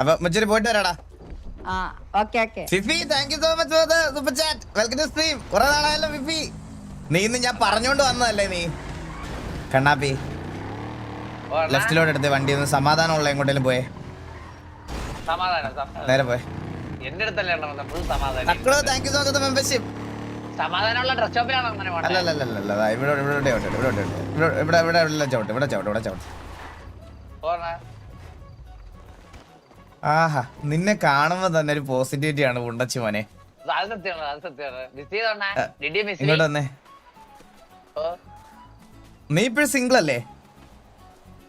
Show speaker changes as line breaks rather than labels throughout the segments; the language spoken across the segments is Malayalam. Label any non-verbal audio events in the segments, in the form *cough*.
അപ്പൊ മച്ചൊരു പോയിട്ട് വരാടാ
ആ okay okay
Fifi thank you so much for the super chat welcome to stream കുറെ നാളായല്ലോ ഫിഫി നീ ഇന്ന് ഞാൻ പറഞ്ഞോണ്ട് വന്നതല്ലേ നീ കണ്ണാപ്പി. ലെഫ്റ്റിലോട്ട് എടുത്ത് വണ്ടി ഒന്ന് സമാധാനമുള്ള എങ്ങോട്ടേലും പോയേ. നേരെ പോയെ
ഇവിടെ അടുത്തല്ലേ
ഇവിടെ ഇവിടെ ഇവിടെ ഇവിടെ ഇവിടെ ഇവിടെ ഇവിടെ ഇവിടെ ഇവിടെ ഇവിടെ ഇവിടെ ഇവിടെ ഇവിടെ ഇവിടെ ചവിട്ട് ഇവിടെ ചവിട്ട്
ഇവിടെ
ആഹാ നിന്നെ കാണുമ്പോ തന്നെ ഒരു പോസിറ്റിവിറ്റി ആണ് ഉണ്ടച്ചു മോനെ. ഇങ്ങോട്ട് വന്നേ. നീ ഇപ്പഴും സിംഗിൾ അല്ലേ?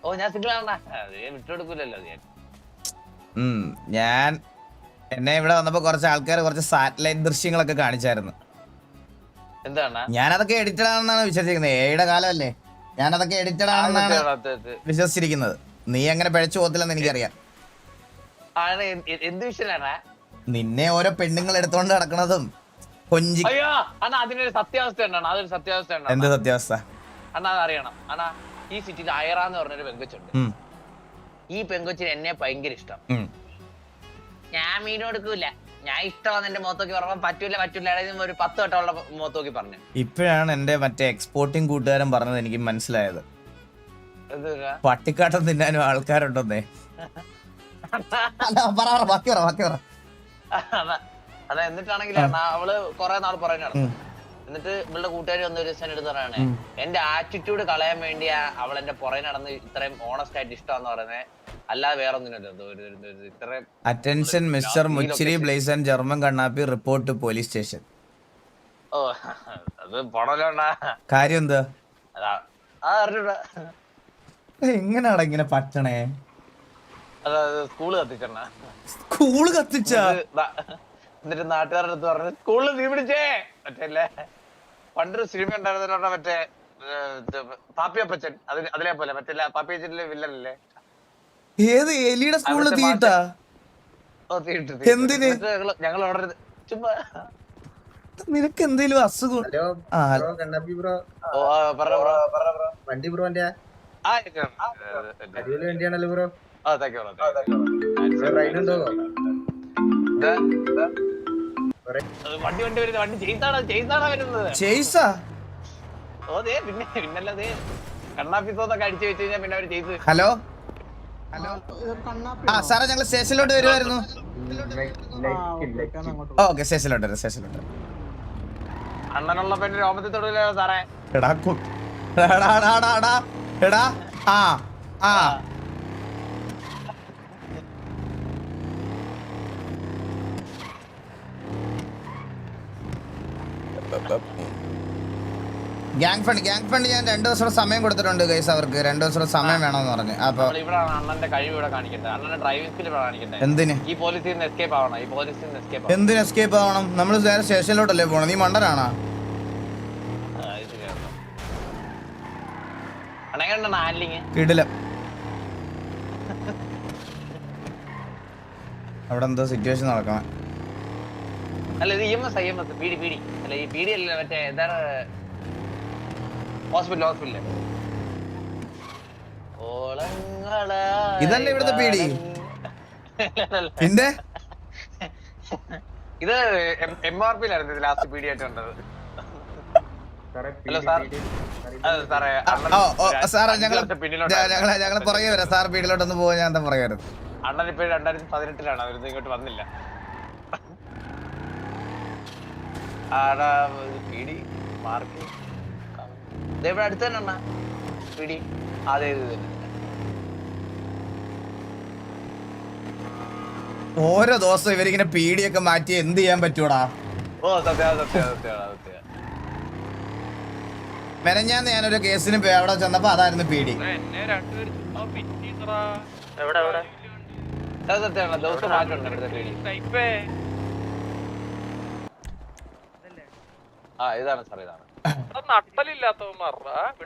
ഓ ഞാൻ സിംഗിൾ വിട്ടുകൊടുക്കൂലല്ലോ ഞാൻ
ഞാൻ. എന്നെ ഇവിടെ വന്നപ്പോ കുറച്ച് ആൾക്കാർ കുറച്ച് സാറ്റലൈറ്റ് ദൃശ്യങ്ങളൊക്കെ കാണിച്ചായിരുന്നു.
എന്താണ്?
ഞാനതൊക്കെ എഡിറ്റഡ് ആണെന്നാണ് വിശ്വസിക്കുന്നത്. ഏയുടെ കാലമല്ലേ? ഞാനതൊക്കെ എഡിറ്റഡ് ആണെന്നാണ് വിശ്വസിച്ചിരിക്കുന്നത്. നീ അങ്ങനെ പഴച്ചു പോകത്തില്ലെന്ന് എനിക്കറിയാം.
എന്ത് വിഷയമാണ്
നിന്നെ ഓരോ പെണ്ണുങ്ങൾ എടുത്തോണ്ട് നടക്കണതും കൊഞ്ചി
അയ്യോ അണ്ണാ അതിനൊരു സത്യാവസ്ഥ ഉണ്ടാണ് അതൊരു സത്യാവസ്ഥ
എന്ത്
ഉണ്ടാണ്
സത്യാവസ്ഥ?
അണ്ണാ അത് അറിയണം. അണ്ണാ ഈ സിറ്റിയിൽ അയറ എന്ന് പറഞ്ഞൊരു പെങ്കൊച്ചുണ്ട്.
ഉം,
ഈ പെങ്കൊച്ചിന് എന്നെ ഭയങ്കര ഇഷ്ടം.
ഉം.
ഞാൻ മീൻ കൊടുക്കൂല. ഞാൻ ഇഷ്ടമാണ് എന്റെ മുഖത്തോക്കി പറഞ്ഞപ്പോ പറ്റൂല പറ്റൂല. ഒരു പത്ത് വട്ടമുള്ള മുഖത്തോക്കി പറഞ്ഞു.
ഇപ്പോഴാണ് എന്റെ മറ്റേ എക്സ്പോർട്ടിങ് കൂട്ടുകാരൻ പറഞ്ഞത് എനിക്ക് മനസ്സിലായത്. പട്ടിക്കാട്ടം തിന്നാനും ആൾക്കാരുണ്ടെന്നേ. *laughs* പറ, ബാക്കി പറ ബാക്കി പറ.
അതെ എന്നിട്ടാണെങ്കിൽ അവൾ കൊറേ നാൾ
പറയുന്നതാണ്
എന്നിട്ട് ഇവളുടെ കൂട്ടുകാരി വന്ന ഒരു ദിവസം എടുത്ത് പറയണേ എന്റെ ആറ്റിറ്റ്യൂഡ് കളയാൻ വേണ്ടിയാ അവൾ എന്റെ പുറകെ നടന്ന് ഇത്രയും ഓണസ്റ്റ് ആയിട്ട് ഇഷ്ടമാന്ന് പറയുന്നത് അല്ലാതെ വേറെ ഇത്രയും
അറ്റൻഷൻ മിസ്റ്റർ മുച്ചിരി ബ്ലേസ് ആൻഡ് ജർമ്മൻ കണ്ണാപ്പി റിപ്പോർട്ട് പോലീസ് സ്റ്റേഷൻ
ഓ അത് പണല്ലോണ്ടാ.
കാര്യം എന്താ?
അറിഞ്ഞൂടാ.
ഇങ്ങനെ പറ്റണേ?
അതാ സ്കൂൾ കത്തിച്ചണ്ണ.
സ്കൂൾ കത്തിച്ച?
എന്നിട്ട് നാട്ടുകാരുടെ അടുത്ത് പറഞ്ഞു സ്കൂളിൽ തീ പിടിച്ചേ. മറ്റേ പണ്ടൊരു സിനിമ ഉണ്ടായിരുന്നല്ലോ മറ്റേ പാപ്പിയപ്പച്ചൻ അതിൽ അതിലെ പോലെ മറ്റേ പാപ്പിയച്ചനിലെ വില്ലനല്ലേ?
ഏത് എലിയുടെ സ്കൂളിൽ തീട്ടാ
ഓ തീയിട്ട്
എന്തിന്?
ഞങ്ങൾ ഓർഡർ ചുമ്മാ.
നിനക്ക് എന്തേലും അസുഖം?
ഹലോ
ആ
ബ്രോ ബ്രോ.
ഓ പറ ബ്രോ പറ ബ്രോ.
വണ്ടി ബ്രോന്റെ അടിപൊളി വണ്ടിയാണല്ലോ ബ്രോ.
വണ്ടി വണ്ടി വരുന്നത് വണ്ടി ചെയ്താണോ ചെയ്താണോ വരുന്നത്?
ചേസാ
ഓ ദേ പിന്നെ പിന്നല്ലതേ കണ്ണാപ്പി തോന്നൊക്കെ അടിച്ചു വെച്ച് കഴിഞ്ഞാൽ പിന്നെ അവർ ചെയ്ത്
ഹലോ? ഹലോ? ആ സാറേ ഞങ്ങൾ സ്റ്റേഷനിലോട്ട് വരുമായിരുന്നു ഓക്കെ സ്റ്റേഷനിലോട്ട് വരാം സ്റ്റേഷനിലോട്ട്.
അണ്ണനുള്ള പെണ്ണ് രോമത്തിൽ തൊടില്ലോ സാറേ?
എടാ, എടാ ആ ആ. ഗ്യാങ് ഫണ്ട് ഗ്യാങ് ഫണ്ട് ഞാൻ രണ്ടു ദിവസം സമയം കൊടുത്തിട്ടുണ്ട് ഗൈസ് അവർക്ക്. രണ്ടു ദിവസം സമയം വേണമെന്ന് പറഞ്ഞു. അപ്പൊ
അണ്ണന്റെ കഴിവ് ഇവിടെ കാണിക്കട്ടെ. അണ്ണന്റെ ഡ്രൈവിംഗ് സ്കിൽ ഇവിടെ കാണിക്കട്ടെ.
എന്തിന്?
ഈ പോലീസിൽ നിന്ന് എസ്കേപ്പ് ആവണം. ഈ പോലീസിൽ നിന്ന് എസ്കേപ്പ്
എന്തിന് എസ്കേപ്പ് ആവണം? നമ്മൾ നേരെ സ്റ്റേഷനിലോട്ടല്ലേ പോണം? നീ മണ്ടനാണോ? ഇടില്ല അവിടെ എന്തോ സിറ്റുവേഷൻ നടക്കണം.
അല്ല ഇത് E M S I M S PD PD. അല്ല ഈ പീഡി അല്ല മറ്റേ എന്താണ് ഹോസ്പിറ്റൽ ഹോസ്പിറ്റൽ
ഇതല്ലേ ഇവിടുത്തെ പീഡി? പിന്നെ?
ഇത് എം ആർ പിയിലായിരുന്നു ലാസ്റ്റ് പീഡി ആയിട്ട് കണ്ടത് സാറേ
ഞങ്ങൾ
പിന്നിലോട്ട്
ഞങ്ങളെ ഞങ്ങളെ പുറകെ വരാം. സാർ വീട്ടിലോട്ടൊന്ന് പോകാൻ ഞാൻ എന്താ പുറകെ വരും?
അണ്ണൻ ഇപ്പൊ രണ്ടായിരത്തി പതിനെട്ടിലാണ്. അവരിത് ഇങ്ങോട്ട് വന്നില്ല. ആടാ പിടി മാർക്ക് ദേ ഇവിടെ അടുത്ത് തന്നെ അണ്ണാ പിടി അതെ ഇത് തന്നെ.
ഓരോ ദിവസം ഇവരിങ്ങനെ പീടിയൊക്കെ മാറ്റി എന്ത് ചെയ്യാൻ പറ്റൂടാ?
ഓ സത്യ സത്യ സത്യ സത്യ.
മെനഞ്ഞാന്ന് ഞാനൊരു കേസിന് അവിടെ ചെന്നപ്പോ അതായിരുന്നു പീടി.
അത് സത്യമാണ് ദിവസം മാറ്റമുണ്ട് ഇവിടുത്തെ പീഡി ആ ഇതാണ് സാർ ഇതാണ്.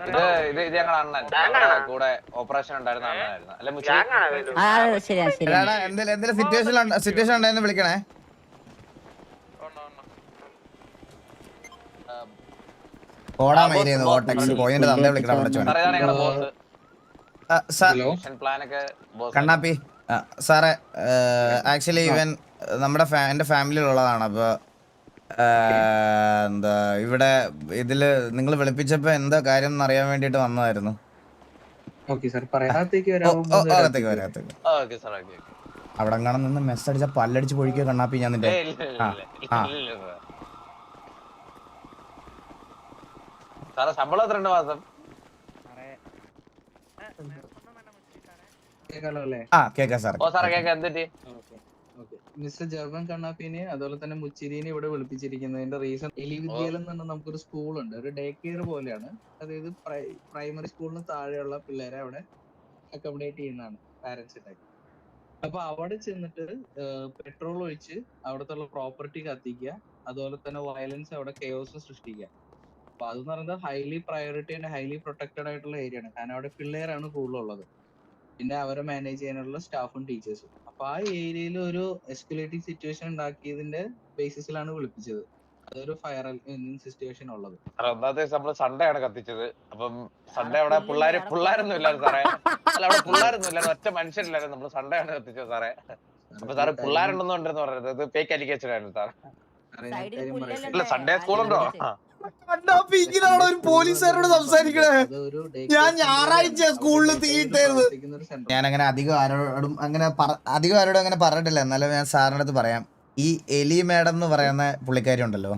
ഇത് ഇത് ഇത് ഞങ്ങളുടെ അണ്ണൻ. ഞങ്ങളുടെ കൂടെ ഓപ്പറേഷൻ ഉണ്ടായിരുന്ന അണ്ണനായിരുന്നു. അല്ലെ മുച്ചി
ആ ശരിയാ
എന്തെങ്കിലും എന്തെങ്കിലും സിറ്റുവേഷൻ സിറ്റുവേഷൻ ഉണ്ടായിരുന്നു വിളിക്കണേ. ഓടാ മൈരിയെന്ന് ഓട്ടക്സ് പോയിന്റ് തന്നെ വിളിക്കണം അവിടെ ചോദിച്ചു
സാർ ഇതാണ് ഞങ്ങളുടെ ബോസ്
സാർ
മിഷൻ പ്ലാൻ ഒക്കെ ബോസ്
കണ്ണാപ്പി ആ, സാറേ ആക്ച്വലി ഇവൻ നമ്മുടെ ഫാ എന്റെ ഫാമിലിയിലുള്ളതാണ് അപ്പോൾ എന്താ ഇവിടെ ഇതിൽ നിങ്ങൾ വിളിപ്പിച്ചപ്പോ എന്താ കാര്യം എന്ന് അറിയാൻ വേണ്ടിട്ട് വന്നതായിരുന്നു. അവിടെ കാണാൻ നിന്ന് മെസ് അടിച്ച പല്ലടിച്ച് പൊഴിക്കുക കണ്ണാപ്പി ഞാൻ നിന്റെ
ശമ്പളം എത്ര രണ്ട് മാസം?
കേൾക്കാലോ അല്ലേ?
ആ കേക്കാം സാറേ.
ഓ
മിസ്റ്റർ ജർബൻ കണ്ണാപ്പിനെ അതുപോലെ തന്നെ മുച്ചിരിനെ ഇവിടെ വിളിപ്പിച്ചിരിക്കുന്നതിന്റെ റീസൺ വിദ്യാലയം എന്ന് നമുക്കൊരു സ്കൂളുണ്ട്. ഒരു ഡേ കെയർ പോലെയാണ്. അതായത് പ്രൈമറി സ്കൂളിന് താഴെയുള്ള പിള്ളേരെ അവിടെ അക്കോമഡേറ്റ് ചെയ്യുന്നതാണ് പാരന്റ്സിന്റെ അപ്പൊ അവിടെ ചെന്നിട്ട് പെട്രോൾ ഒഴിച്ച് അവിടുത്തെ പ്രോപ്പർട്ടി കത്തിക്കുക. അതുപോലെ തന്നെ വയലൻസ് അവിടെ കെയോസ് സൃഷ്ടിക്കുക. അപ്പൊ അതെന്ന് പറയുന്നത് highly priority and highly protected ആയിട്ടുള്ള ഏരിയ ആണ്. കാരണം അവിടെ പിള്ളേരാണ് കൂടുതലുള്ളത്. പിന്നെ അവരെ മാനേജ് ചെയ്യാനുള്ള സ്റ്റാഫും ടീച്ചേഴ്സും അപ്പൊ ആ ഏരിയയിൽ ഒരു എസ്കുലേറ്റിംഗ് സിറ്റുവേഷൻ ഉണ്ടാക്കിയതിന്റെ ബേസിസിലാണ് വിളിപ്പിച്ചത്. അതൊരു ഫയർ സിറ്റുവേഷൻ ഉള്ളത്.
ഒന്നാമത്തെ നമ്മൾ സൺഡേ ആണ് കത്തിച്ചത്. അപ്പം സൺഡേ അവിടെ പിള്ളേര് പിള്ളേരൊന്നും ഇല്ലായിരുന്നു സാറേ. അല്ല അവിടെ പിള്ളേരൊന്നും ഇല്ലായിരുന്നു. ഒറ്റ മനുഷ്യരില്ലായിരുന്നു. നമ്മൾ സൺഡേ ആണ് കത്തിച്ചത് സാറേ. അപ്പൊ സാറ് പിള്ളേരുണ്ടെന്ന് ഉണ്ടെന്ന് പറയുന്നത് ഇത് ഫേക്ക് അലിഗേഷൻ ആയിരുന്നു സാർ
സാറേ.
ഇല്ല സൺഡേ സ്കൂളുണ്ടോ?
ഒരു പോലീസുകാരോട് സംസാരിക്കണേ? ഞാൻ ഞായറാഴ്ച സ്കൂളിൽ
ആണ്.
ഞാൻ അങ്ങനെ അധികം ആരോടും അങ്ങനെ അധികം ആരോടും അങ്ങനെ പറഞ്ഞിട്ടില്ല. എന്നാലും ഞാൻ സാറിന്റെ അടുത്ത് പറയാം. ഈ എലി മേഡം എന്ന് പറയുന്ന പുള്ളിക്കാരി ഉണ്ടല്ലോ.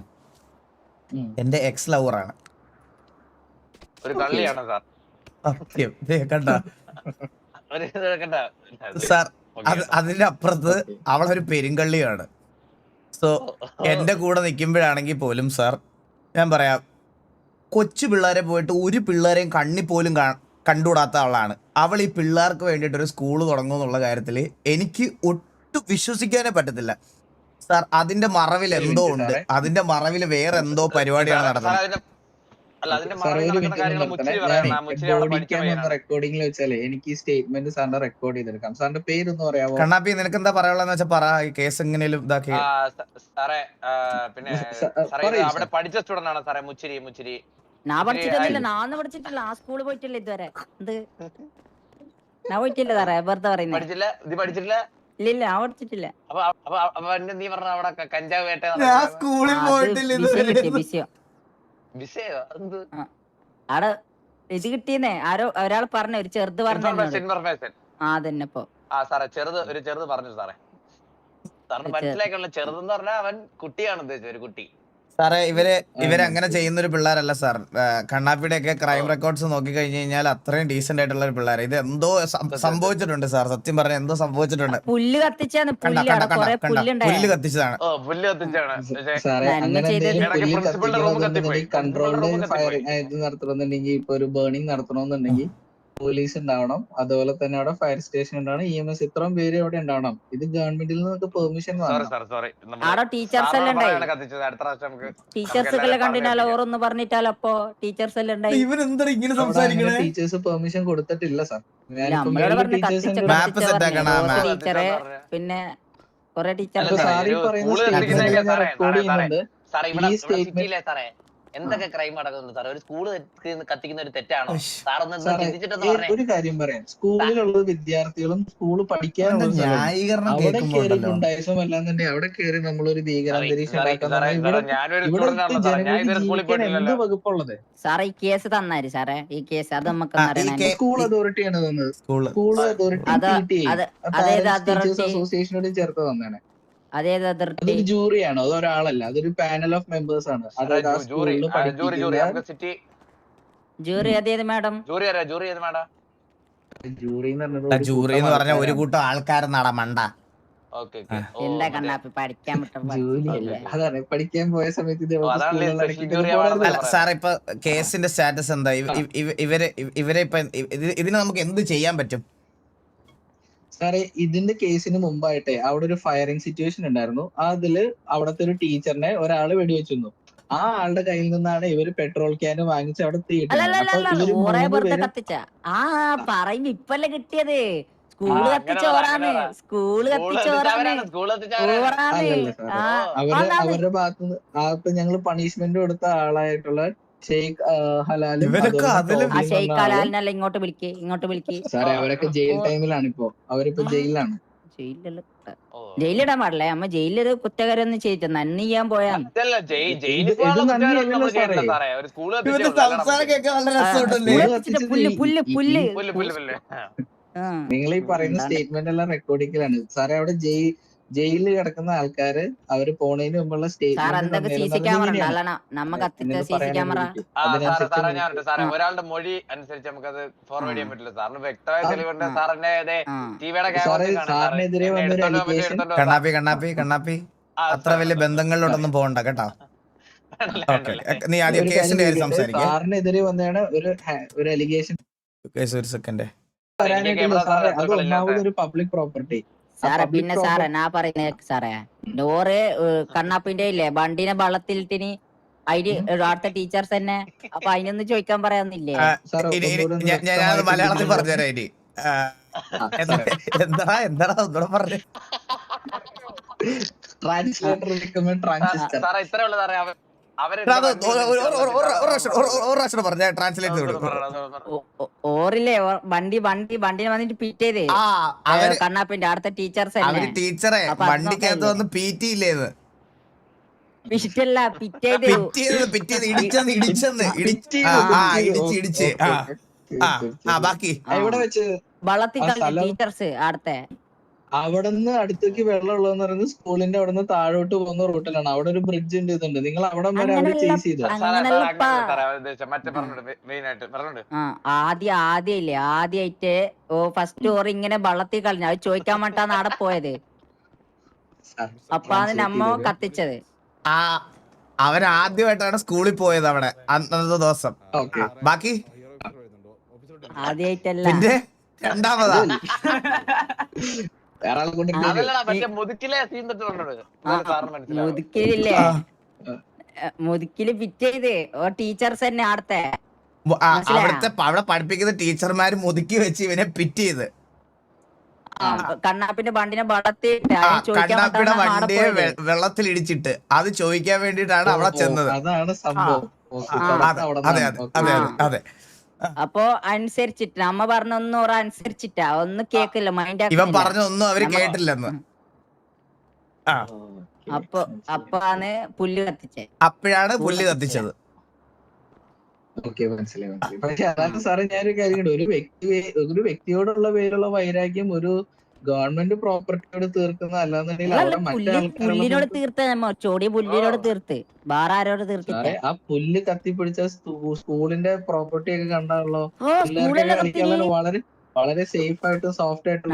എന്റെ എക്സ് ലവറാണ്
ഒരു കള്ളിയാണ് സാർ.
കണ്ട. അതിന്റെ അപ്പുറത്ത് അവളൊരു പെരുങ്കള്ളിയാണ്. സോ എന്റെ കൂടെ നിൽക്കുമ്പോഴാണെങ്കിൽ പോലും സാർ ഞാൻ പറയാം. കൊച്ചു പിള്ളേരെ പോയിട്ട് ഒരു പിള്ളേരെയും കണ്ണി പോലും കാ- കണ്ടുകൂടാത്ത ആളാണ്. അവൾ ഈ പിള്ളേർക്ക് വേണ്ടിയിട്ട് ഒരു സ്കൂൾ തുടങ്ങും എന്നുള്ള കാര്യത്തിൽ എനിക്ക് ഒട്ടും വിശ്വസിക്കാനേ പറ്റത്തില്ല. സാർ അതിന്റെ മറവിൽ എന്തോ ഉണ്ട്. അതിന്റെ മറവിൽ വേറെ എന്തോ പരിപാടിയാണ് നടത്തുന്നത്
റെക്കോർഡിംഗിൽ വെച്ചാലേ എനിക്ക് ഈ സ്റ്റേറ്റ്മെന്റ് സാറിന്റെ റെക്കോർഡ് ചെയ്തെടുക്കാം സാറിന്റെ പേരൊന്ന് പറയാമോ
കണ്ണാപ്പി നിനക്ക് എന്താ പറയാനുള്ളതെന്ന് വെച്ചാൽ പറ കേസ് എങ്ങനെയും ഇതാക്കി
സാറേ പിന്നെ അവിടെ. പഠിച്ച സ്റ്റുഡന്റ് ആണ് സാറേ മുച്ചിരി മുച്ചിരി
ഞാൻ പഠിച്ചിട്ടൊന്നുമില്ല
ആയി.
നാന്ന് പഠിച്ചിട്ടില്ല ആ സ്കൂളിൽ പോയിട്ടില്ല ഇതുവരെ എന്ത് ഞാൻ പോയിട്ടില്ല സാറേ വെറുതെ പറയുന്നത്
പഠിച്ചില്ല ഇത് പഠിച്ചിട്ടില്ല
ഇല്ല ഇല്ല ഞാൻ പഠിച്ചിട്ടില്ല
അപ്പൊ അപ്പൊ നീ പറഞ്ഞ അവിടെ കഞ്ചാവ് വേട്ട
സ്കൂളിൽ പോയിട്ടില്ല
ആടെ ഇത് കിട്ടിയെന്നേ. ആരോ ഒരാൾ പറഞ്ഞു ഒരു ചെറുത് പറഞ്ഞു ആ ഇപ്പൊ.
ആ സാറേ ചെറുത് ഒരു ചെറുത് പറഞ്ഞു സാറേ. സാറിന്. മനസ്സിലാക്കാനുള്ള ചെറുതെന്ന് പറഞ്ഞാൽ അവൻ കുട്ടിയാണ് ഉദ്ദേശിച്ചത് ഒരു കുട്ടി.
സാറേ ഇവർ ഇവരങ്ങനെ ചെയ്യുന്ന ഒരു പിള്ളേരല്ല സാർ. കണ്ണാപ്പിയുടെ ഒക്കെ ക്രൈം റെക്കോർഡ്സ് നോക്കി കഴിഞ്ഞു കഴിഞ്ഞാൽ അത്രയും ഡീസെന്റ് ആയിട്ടുള്ള ഒരു പിള്ളേർ ഇത് എന്തോ സംഭവിച്ചിട്ടുണ്ട് സാർ. സത്യം പറഞ്ഞ എന്തോ സംഭവിച്ചിട്ടുണ്ട്.
പുല്ല്
കത്തിച്ചാണ്
പുല്ല്.
കത്തിച്ചതാണ്.
ഓ പുല്ല്
കൺട്രോൾഡ്
principal
ഫയറിംഗ് ഇത് നടത്തണമെന്നുണ്ടെങ്കിൽ ഇപ്പൊ ഒരു ബേണിംഗ് നടത്തണമെന്നുണ്ടെങ്കിൽ പോലീസ് ഉണ്ടാവണം. അതുപോലെ തന്നെ അവിടെ ഫയർ സ്റ്റേഷൻ ഉണ്ടാവണം. ഇ എം എസ് ഇത്രയും പേര് അവിടെ ഉണ്ടാവണം. ഇത് ഗവൺമെന്റിൽ നിന്ന് പെർമിഷൻ വാങ്ങണം.
സാർ സോറി
ആടെ ടീച്ചേഴ്സ് ടീച്ചേഴ്സ് കണ്ടിട്ടാലോ ഓറൊന്ന് പറഞ്ഞിട്ടാലോ അപ്പൊ ടീച്ചേഴ്സ് എല്ലാം
ഇവൻ എന്താ ഇങ്ങനെ സംസാരിക്കണേ?
ടീച്ചേഴ്സ് പെർമിഷൻ കൊടുത്തിട്ടില്ല സാർ.
ടീച്ചറെ പിന്നെ കൊറേ ടീച്ചർ
സ്റ്റേറ്റ്മെന്റ് റെക്കോർഡ്
സാറേ, സാറേ.
ചെയ്യുന്നുണ്ട്.
സാറേ
ഈ
ഇവിടെ
statement-
സിറ്റിയിലെ സാറേ? എന്തൊക്കെ ക്രൈം നടക്കുന്നുണ്ട് സാർ ഒരു സ്കൂൾ കത്തിക്കുന്ന ഒരു തെറ്റാണോ?
സാർ
സാറൊന്ന് ഒന്ന്
സാറേ
ചിന്തിച്ചിട്ടെന്ന് പറഞ്ഞേ.
ഒരു കാര്യം പറയാം. സ്കൂളിലുള്ള വിദ്യാർത്ഥികളും സ്കൂൾ പഠിക്കാനുള്ള അവിടെ കയറി ഗുണ്ടായിസം അല്ലാന്നുണ്ടെങ്കിൽ അവിടെ കയറി നമ്മളൊരു ഭീകരാന്തരീക്ഷം എന്ത് വകുപ്പുള്ളത്?
സാറേ ഈ കേസ് തന്നാര് സാറേ? ഈ കേസ് അത് നമുക്ക്
സ്കൂൾ അതോറിറ്റിയാണ് തന്നത് സ്കൂൾ അതോറിറ്റി
അതായത്
അസോസിയേഷനോട് ചേർത്ത് തന്നാണ്
അതേത് അതിർത്തി?
അതൊരു ജൂറിയാണ്. അത് അതൊരു പാനൽ ഓഫ് മെമ്പേഴ്സ് ആണ്. അതായത് ആ
ജൂറി.
സ്കൂളിൽ
ആ, ജൂറി ജൂറി. നമുക്ക് സിറ്റി
ജൂറി അതേത് മാഡം?
ജൂറി അറിയാം. ജൂറി ഏത് മാഡം?
ജൂറി എന്ന് പറഞ്ഞത്
ആ
ഒരു
ജൂറി എന്ന് പറഞ്ഞ ഒരു കൂട്ടം ആൾക്കാരെന്നാടാ മണ്ട.
ഓക്കെ
എന്താ കണ്ണാപ്പി? പഠിക്കാൻ
ജോലിയല്ല? അതാണ്. പഠിക്കാൻ പോയ സമയത്ത് ഇത്
ഓ, അതാണ്
സ്കൂളിൽ
special
അടക്കിയിട്ട്
jury
പോകരുത്.
അല്ല സാർ ഇപ്പൊ കേസിന്റെ സ്റ്റാറ്റസ് എന്താ? ഇവ- ഇവ- ഇവ- ഇവരെ ഇവ- ഇവരെ ഇപ്പൊ ഇത് ഇതിന് നമുക്ക് എന്ത് ചെയ്യാൻ പറ്റും?
സാറേ ഇതിന്റെ കേസിന് മുമ്പായിട്ടെ അവിടെ ഒരു ഫയറിംഗ് സിറ്റുവേഷൻ ഉണ്ടായിരുന്നു. അതിൽ അവിടത്തെ ഒരു ടീച്ചറിനെ ഒരാൾ വെടിവെച്ചിരുന്നു. ആ ആളുടെ കയ്യിൽ നിന്നാണ് ഇവർ പെട്രോൾ ക്യാൻ വാങ്ങിച്ച് അവിടെ തീയിട്ടത്.
ആ പറയുമ്പോ ഇപ്പല്ലേ കിട്ടിയത്.
സ്കൂൾ
അവരുടെ ഭാഗത്തുനിന്ന് ആ ഇപ്പൊ ഞങ്ങൾ പണിഷ്മെന്റ് കൊടുത്ത ആളായിട്ടുള്ള ഷെയ്ഖ്
ഇങ്ങോട്ട് വിളിക്ക് ഇങ്ങോട്ട് വിളിക്ക്.
സാറേ അവരൊക്കെ ജയിൽ. ടൈമിലാണ് ഇപ്പോ. അവരിപ്പോ ജയിലിലാണ്.
ജയിലിടാൻ പാടില്ല. അമ്മ ജയിലൊരു കുറ്റകരൊന്നും ചെയ്തിട്ട് നന്ദി ചെയ്യാൻ പോയാ പുല്ല്.
നിങ്ങൾ ഈ പറയുന്ന? സ്റ്റേറ്റ്മെന്റ് എല്ലാം റെക്കോർഡിക്കലാണ് സാറേ അവിടെ ജയിൽ ജയിലിൽ കിടക്കുന്ന ആൾക്കാര് അവർ പോണതിന് മുമ്പുള്ള
ഒരാളുടെ മൊഴി അനുസരിച്ച് നമുക്കത് ഫോർവേഡ് ചെയ്യാൻ പറ്റില്ല. സാറിന് വ്യക്തമായ തെളിവുണ്ട്. സാറിന്റെ ടിവിയുടെ
കണ്ണാപ്പി കണ്ണാപ്പി കണ്ണാപ്പി. അത്ര വലിയ ബന്ധങ്ങളിലോട്ടൊന്നും പോകണ്ട കേട്ടോ. ഓക്കെ നീ ആദ്യം കേസിന്റെ കാര്യം സംസാരിക്കേ.
സാറിനെതിരെ വന്നതാണ് ഒരു ഒരു അലിഗേഷൻ.
കേസ് ഒരു സെക്കൻഡ്
സാറേ അത് ഒന്നാമത് ഒരു പബ്ലിക് പ്രോപ്പർട്ടി
സാറേ പിന്നെ സാറേ ഞാൻ പറയുന്നത് സാറേ. ഡോറ് കണ്ണാപ്പിന്റെ ഇല്ലേ വണ്ടീനെ വള്ളത്തിലിട്ടിനി അതിന് അടുത്ത ടീച്ചേഴ്സ് തന്നെ. അപ്പൊ അതിനൊന്നും ചോദിക്കാൻ പറയാന്നില്ലേ
ഞാൻ- മലയാളത്തിൽ പറഞ്ഞുതരാം ഇനി. എന്താ- എന്താടാ എന്താടാ ഒന്നുകൂടെ പറഞ്ഞു?
ട്രാൻസ്ലേറ്റർ റെക്കമെൻഡ് ട്രാൻസിസ്റ്റർ
സാറേ ഇത്രേ ഉള്ളു
പറഞ്ഞ ട്രാൻസ്ലേറ്റ്
ഓറില്ലേ വണ്ടി വണ്ടി വണ്ടിനെ വന്നിട്ട് പിറ്റ് ചെയ്തേ കണ്ണാപ്പിന്റെ അടുത്ത ടീച്ചേഴ്സ് അവർ
ടീച്ചറെ വണ്ടിക്കകത്ത്? വന്ന് പീറ്റി ഇല്ലേന്ന്
പിറ്റല്ല പിറ്റ് ചെയ്ത്
പിറ്റിയത് പിറ്റിയത് ഇടിച്ചെന്ന് ഇടിച്ചെന്ന് ഇടിച്ച് ആ ഇടിച്ച് ഇടിച്ച്. ആ ബാക്കി.
വള്ളത്തിൽ ടീച്ചേഴ്സ് അടുത്തെ
അവിടെ നിന്ന് അടുത്തേക്ക് വെള്ളം ഉള്ളതെന്ന് പറയുന്നത് സ്കൂളിന്റെ അവിടെ നിന്ന് താഴോട്ട് പോകുന്ന റൂട്ടിലാണ്. അവിടെ ഒരു ബ്രിഡ്ജ് ഉണ്ട് ഇതുണ്ട്. നിങ്ങൾ അവിടെ വരെ
അവിടെ.
ചേസ് ചെയ്തു?
അങ്ങനല്ലപ്പാ.
മറ്റേ മെയിൻ ആയിട്ട് പറഞ്ഞോണ്ട്
ആ ആദ്യം ആദ്യം ഇല്ലേ ആദ്യായിട്ട് ഓ ഫസ്റ്റ് ഓർ ഇങ്ങനെ വള്ളത്തിൽ കളഞ്ഞു. അത് ചോദിക്കാൻ വേണ്ടാന്ന് അവിടെ പോയത്. അപ്പൊ അത് നമ്മ കത്തിച്ചത്.
ആ അവൻ ആദ്യമായിട്ടാണ് സ്കൂളിൽ പോയത് അവിടെ അന്നത്തെ ദിവസം.
ഓക്കെ
ബാക്കി?
ആദ്യായിട്ടല്ല.
പിന്നെ രണ്ടാമതാ.
വേറെ ആളെ കൊണ്ട്
മുതുക്കിലെ
മുതുക്കിലില്ലേ? ചെയ്ത്. ഓ ടീച്ചേഴ്സ് തന്നെ അടുത്തെ
മു- ആ,
മനസ്സിലായോ?
അവിടുത്തെ അവിടെ പഠിപ്പിക്കുന്ന ടീച്ചർമാര് മുതുക്കി വെച്ച് ഇവനെ പിറ്റ് ചെയ്ത്.
കണ്ണാപ്പിന്റെ വണ്ടിനെ വളർത്തിയിട്ട്
കണ്ണാപ്പിയുടെ വണ്ടിയെ വെള്ളത്തിൽ ഇടിച്ചിട്ട് അത് ചോദിക്കാൻ വേണ്ടിട്ടാണ് അവിടെ ചെന്നത്.
അതാണ് സംഭവം.
അതെ അതെ അതെ അതെ.
അപ്പൊ അനുസരിച്ചിട്ട് അമ്മ പറഞ്ഞൊന്നും ഓറ അനുസരിച്ചിട്ടാ. ഒന്നും കേക്കില്ല മൈൻഡ്
ഇവൻ പറഞ്ഞൊന്നും
അവർ
കേട്ടില്ലെന്ന്.
അപ്പൊ അപ്പാണ് പുല്ല് കത്തിച്ചേ.
അപ്പോഴാണ് പുല്ല് കത്തിച്ചത്.
ഓക്കെ മനസ്സിലായി മനസ്സിലായി. പക്ഷെ അതാണ് സാറേ ഞാനൊരു കാര്യം കണ്ടു ഒരു വ്യക്തി ഒരു വ്യക്തിയോടുള്ള പേരുള്ള വൈരാഗ്യം ഒരു ഗവൺമെന്റ് പ്രോപ്പർട്ടിയോട് തീർക്കുന്ന
പുല്ലിനോട് തീർത്ത നമ്മ ചോടിയ പുല്ലിനോട് തീർത്ത്. വേറെ ആരോട് തീർത്തില്ല
ആ പുല്ല് കത്തിപ്പിടിച്ച സ്കൂ- സ്കൂളിന്റെ പ്രോപ്പർട്ടി ഒക്കെ കണ്ടാണല്ലോ വളരെ വളരെ സേഫ് ആയിട്ടും സോഫ്റ്റ് ആയിട്ടും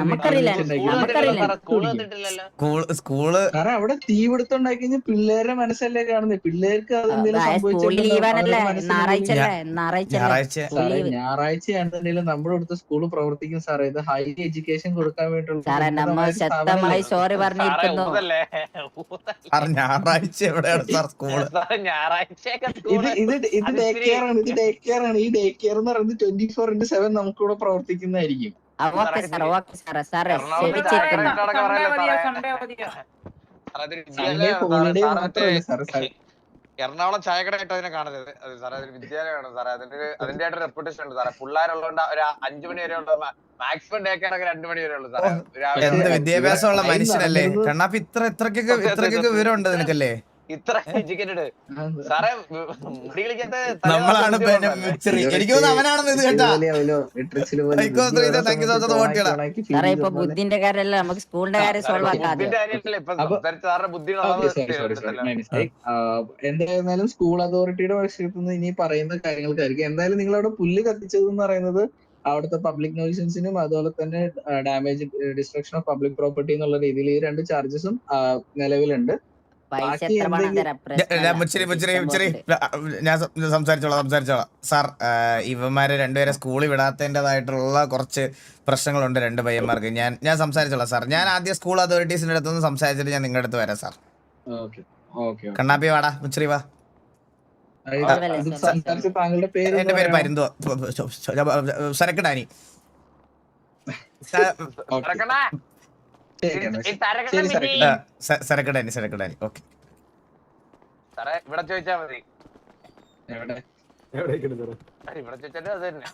സ്കൂൾ
കാരണം അവിടെ തീപിടുത്തം ഉണ്ടാക്കി കഴിഞ്ഞാൽ പിള്ളേരുടെ മനസ്സല്ലേ കാണുന്നത്? പിള്ളേർക്ക് അത് എന്തെങ്കിലും
സ്കൂളിൽ ലീവാനല്ലേ ഞായറാഴ്ച അല്ലേ ഞായറാഴ്ച അല്ലേ
ഞായറാഴ്ച.
സാറേ
ലീവ്.
ഞായറാഴ്ചയാണെന്നുണ്ടെങ്കിലും നമ്മുടെ അടുത്ത് സ്കൂൾ പ്രവർത്തിക്കും സാറേ. ഇത് ഹൈ എഡ്യൂക്കേഷൻ കൊടുക്കാൻ
വേണ്ടിയുള്ള ഞായറാഴ്ച എവിടെയാണ് സാർ സ്കൂൾ
സാറേ ഞായറാഴ്ചയൊക്കെ
ഇത് ഇത് ഇത് ഡേ കെയർ ആണ് ഇത് ഡേ കെയർ ആണ്. ഈ ഡേ കെയർ എന്ന് പറയുന്നത് ട്വന്റി ഫോർ ഇന്റു സെവൻ നമുക്കിവിടെ
ഓക്കെ സാർ ഓക്കെ സാറേ ക്ഷമിച്ചിരിക്കുന്നു
ചായക്കട എറണാകുളം ചായക്കടയായിട്ട് അതിനെ കാണരുത് അത് സാറേ അതൊരു വിദ്യാലയമാണ് സാറേ. അതിന് അതിന്റെ ആയിട്ട് റെപ്യൂട്ടേഷൻ ഉണ്ട് സാറേ. പിള്ളേരുള്ളതുകൊണ്ട് ഒരു അഞ്ചു മണി വരെ ഉള്ള മാക്സിമം ഡേ ഒക്കെ രണ്ടു മണി വരെ ഉള്ളു സാറേ.
വിദ്യാഭ്യാസമുള്ള മനുഷ്യനല്ലേ? കണ്ണാപ്പ് ഇത്ര ഇത്രക്കൊക്കെ ഇത്രക്കൊക്കെ വിവരമുണ്ട് നിനക്കല്ലേ?
ഇത്ര എഡ്യൂക്കേറ്റഡ്. സാറേ മുടി കളിക്കാത്ത
നമ്മളാണ്. എനിക്ക് തോന്നുന്നു അവനാണെന്ന് ഇത് കേട്ടാ.
സാറേ ഇപ്പൊ ബുദ്ധിന്റെ കാര്യമല്ല നമുക്ക് സ്കൂളിന്റെ കാര്യം സോൾവ് ആക്കാതെ ആദ്യം
ബുദ്ധിന്റെ കാര്യമല്ലേ ഇപ്പൊ സാറിന്റെ ബുദ്ധി
എന്തായിരുന്നാലും സ്കൂൾ അതോറിറ്റിയുടെ വശത്തു നിന്ന് ഇനി പറയുന്ന കാര്യങ്ങൾക്കായിരിക്കും. എന്തായാലും നിങ്ങൾ അവിടെ പുല്ല് കത്തിച്ചത് എന്ന് പറയുന്നത് അവിടുത്തെ പബ്ലിക് നോയിസൻസിനും അതുപോലെ തന്നെ damage destruction of public property എന്നുള്ള രീതിയിൽ ഈ രണ്ട് ചാർജസും നിലവിലുണ്ട്.
ഞാൻ- സംസാരിച്ചോളാം സംസാരിച്ചോളാം. സാർ ഇവന്മാരെ രണ്ടുപേരെ സ്കൂളിൽ വിടാത്തതിന്റെതായിട്ടുള്ള കുറച്ച് പ്രശ്നങ്ങളുണ്ട് രണ്ട് പയ്യന്മാർക്ക്. ഞാൻ ഞാൻ സംസാരിച്ചോളാം സാർ. ഞാൻ ആദ്യം സ്കൂൾ അതോറിറ്റീസിന്റെ അടുത്തൊന്ന് സംസാരിച്ചിട്ട് ഞാൻ നിങ്ങളുടെ അടുത്ത് വരാം സാർ.
ഓക്കെ. ഓക്കെ
കണ്ണാപ്പി വാടാ മുച്ചറി വാ. എന്റെ പേര് പരുന്തോ സരക്കടാനി *laughs* സരക്കടാനി സരക്കടാനി ഓക്കെ
സാറേ ഇവിടെ ചോദിച്ചാ മതി.
എവിടെ?
ഇവിടെ ചോദിച്ചാലും അത് തന്നെ.